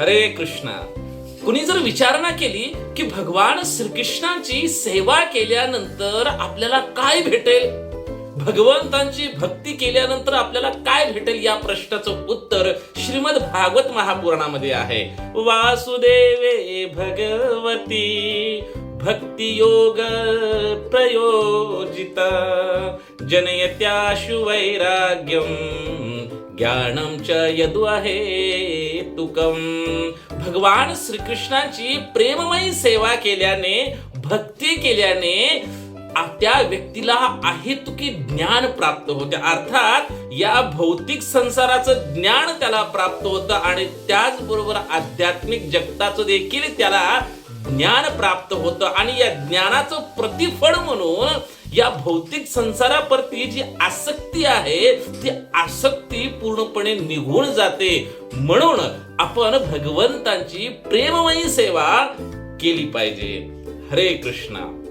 हरे कृष्णा. कुणी जर विचारणा केली की भगवान श्रीकृष्णांची सेवा केल्यानंतर आपल्याला काय भेटेल? भगवंतांची भक्ती केल्यानंतर आपल्याला काय भेटेल या प्रश्नाचं उत्तर श्रीमद भागवत महापुराणामध्ये आहे. वासुदेवे भगवती भक्ती योग प्रयोजित जनयत्याशु वैराग्यम ज्ञानम च यदु आहे तुकम भगवान श्रीकृष्णाची प्रेममयी सेवा केल्याने भक्ती केल्याने त्या व्यक्तीला अहेतुकी ज्ञान प्राप्त होते. अर्थात या भौतिक संसाराचं ज्ञान त्याला प्राप्त होतं आणि त्याचबरोबर आध्यात्मिक जगताचं देखील त्याला ज्ञान प्राप्त होतं. आणि या ज्ञानाचं प्रतिफळ म्हणून या भौतिक संसाराप्रती जी आसक्ती आहे ती आसक्ती पूर्णपणे निघून जाते. म्हणून आपण भगवंतांची प्रेममयी सेवा केली पाहिजे. हरे कृष्णा.